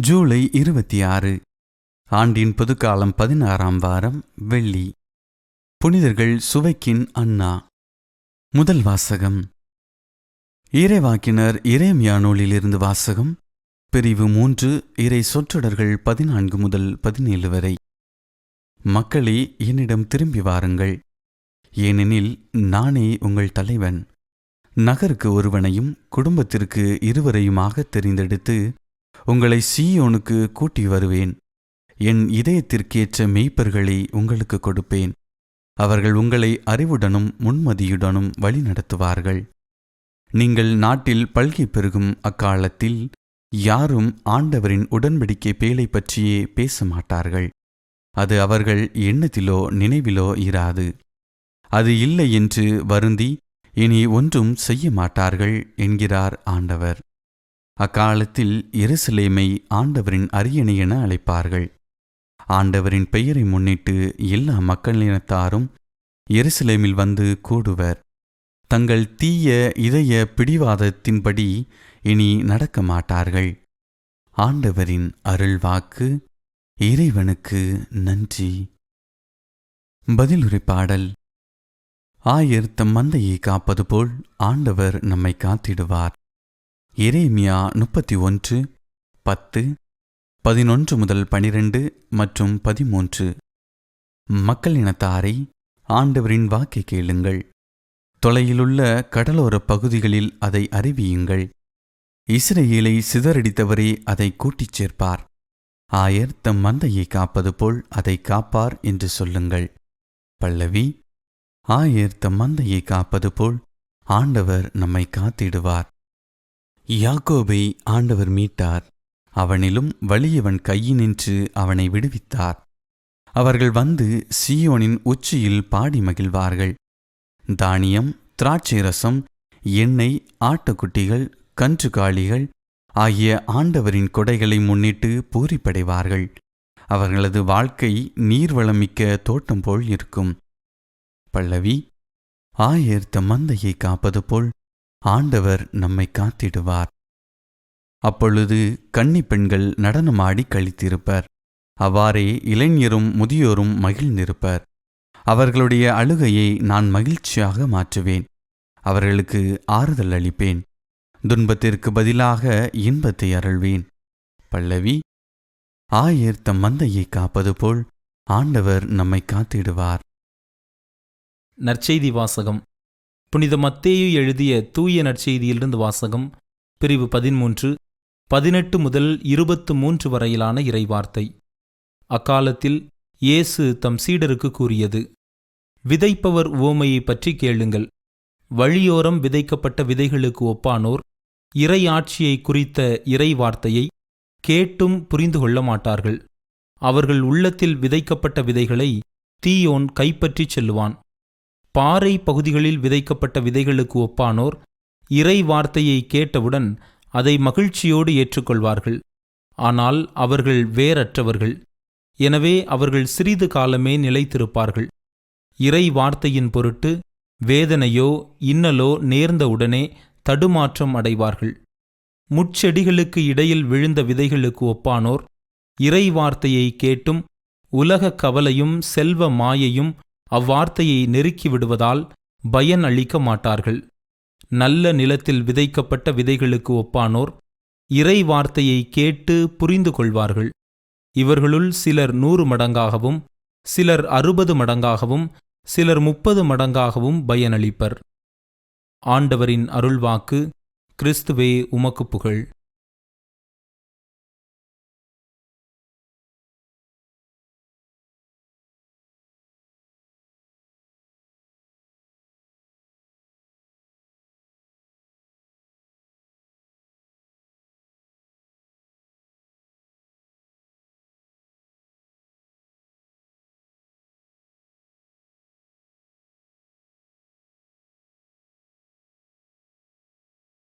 ஜூலை இருபத்தி ஆறு ஆண்டின் பொதுக்காலம் பதினாறாம் வாரம் வெள்ளி. புனிதர்கள் சுவைக்கின் அண்ணா. முதல் வாசகம். இறைவாக்கினர் இறைமியா நூலிலிருந்து வாசகம் பிரிவு மூன்று இறை சொற்றொடர்கள் பதினான்கு முதல் பதினேழு வரை. மக்களே என்னிடம் திரும்பி வாருங்கள். ஏனெனில் நானே உங்கள் தலைவன். நகருக்கு ஒருவனையும் குடும்பத்திற்கு இருவரையுமாக தெரிந்தெடுத்து உங்களை சீயோனுக்கு கூட்டி வருவேன். என் இதயத்திற்கேற்ற மெய்ப்பர்களை உங்களுக்கு கொடுப்பேன். அவர்கள் உங்களை அறிவுடனும் முன்மதியுடனும் வழிநடத்துவார்கள். நீங்கள் நாட்டில் பல்கி பெருகும் அக்காலத்தில் யாரும் ஆண்டவரின் உடன்படிக்கை பேலை பற்றியே பேச மாட்டார்கள் அது அவர்கள் எண்ணத்திலோ நினைவிலோ இராது. அது இல்லை என்று வருந்தி இனி ஒன்றும் செய்ய மாட்டார்கள் என்கிறார் ஆண்டவர். அக்காலத்தில் எருசலேமை ஆண்டவரின் அரியணை என அழைப்பார்கள். ஆண்டவரின் பெயரை முன்னிட்டு எல்லா மக்களினத்தாரும் எருசலேமில் வந்து கூடுவர். தங்கள் தீய இதய பிடிவாதத்தின்படி இனி நடக்க மாட்டார்கள். ஆண்டவரின் அருள்வாக்கு இறைவனுக்கு நன்றி. பதிலுரை பாடல். ஆயர் தம் மந்தையை காப்பது போல் ஆண்டவர் நம்மை காத்திடுவார். எரேமியா முப்பத்தி ஒன்று பத்து பதினொன்று முதல் பனிரெண்டு மற்றும் பதிமூன்று. மக்கள் இனத்தாரை ஆண்டவரின் வாக்கை கேளுங்கள். தொலையிலுள்ள கடலோரப் பகுதிகளில் அதை அறிவியுங்கள். இஸ்ரேலை சிதறடித்தவரே அதை கூட்டிச் சேர்ப்பார். ஆயர் தம் மந்தையை காப்பது போல் அதை காப்பார் என்று சொல்லுங்கள். பல்லவி ஆயர் தம் மந்தையை காப்பது போல் ஆண்டவர் நம்மை காத்திடுவார். யாக்கோபை ஆண்டவர் மீட்டார். அவனிலும் வலியவன் கையினின்று அவனை விடுவித்தார். அவர்கள் வந்து சியோனின் உச்சியில் பாடி மகிழ்வார்கள். தானியம் திராட்சை ரசம் எண்ணெய் ஆட்டுக்குட்டிகள் கன்றுகாளிகள் ஆகிய ஆண்டவரின் கொடைகளை முன்னிட்டு பூரிப்படைவார்கள். அவர்களது வாழ்க்கை நீர்வளமிக்க தோட்டம் போல் இருக்கும். பல்லவி ஆயர்த்த மந்தையை காப்பது போல் ஆண்டவர் நம்மை காத்திடுவார். அப்பொழுது கன்னி பெண்கள் நடனமாடி கழித்திருப்பர் அவ்வாறே இளைஞரும் முதியோரும் மகிழ்ந்திருப்பர். அவர்களுடைய அழுகையை நான் மகிழ்ச்சியாக மாற்றுவேன். அவர்களுக்கு ஆறுதல் அளிப்பேன். துன்பத்திற்கு பதிலாக இன்பத்தை அருள்வேன். பல்லவி ஆயர் தம் மந்தையை காப்பது போல் ஆண்டவர் நம்மை காத்திடுவார். நற்செய்தி வாசகம். புனித மத்தேயு எழுதிய தூய நற்செய்தியிலிருந்து வாசகம் பிரிவு பதிமூன்று பதினெட்டு முதல் இருபத்து மூன்று வரையிலான இறைவார்த்தை. அக்காலத்தில் இயேசு தம் சீடருக்கு கூறியது விதைப்பவர் உவமையை பற்றி கேளுங்கள். வழியோரம் விதைக்கப்பட்ட விதைகளுக்கு ஒப்பானோர் இறை ஆட்சியை குறித்த இறை வார்த்தையை கேட்டும் புரிந்து கொள்ள மாட்டார்கள். அவர்கள் உள்ளத்தில் விதைக்கப்பட்ட விதைகளை தீயோன் கைப்பற்றிச் செல்லுவான். பாறை பகுதிகளில் விதைக்கப்பட்ட விதைகளுக்கு ஒப்பானோர் இறை வார்த்தையை கேட்டவுடன் அதை மகிழ்ச்சியோடு ஏற்றுக்கொள்வார்கள். ஆனால் அவர்கள் வேறற்றவர்கள். எனவே அவர்கள் சிறிது காலமே நிலைத்திருப்பார்கள். இறை வார்த்தையின் பொருட்டு வேதனையோ இன்னலோ நேர்ந்தவுடனே தடுமாற்றம் அடைவார்கள். முட்செடிகளுக்கு இடையில் விழுந்த விதைகளுக்கு ஒப்பானோர் இறை வார்த்தையை கேட்டும் உலக கவலையும் செல்வ மாயையும் அவ்வார்த்தையை நெருக்கி விடுவதால் பயன் அளிக்க மாட்டார்கள். நல்ல நிலத்தில் விதைக்கப்பட்ட விதைகளுக்கு ஒப்பானோர் இறை வார்த்தையை கேட்டு புரிந்து கொள்வார்கள். இவர்களுள் சிலர் நூறு மடங்காகவும் சிலர் அறுபது மடங்காகவும் சிலர் முப்பது மடங்காகவும் பயனளிப்பர். ஆண்டவரின் அருள்வாக்கு கிறிஸ்துவே உமக்கு புகழ்.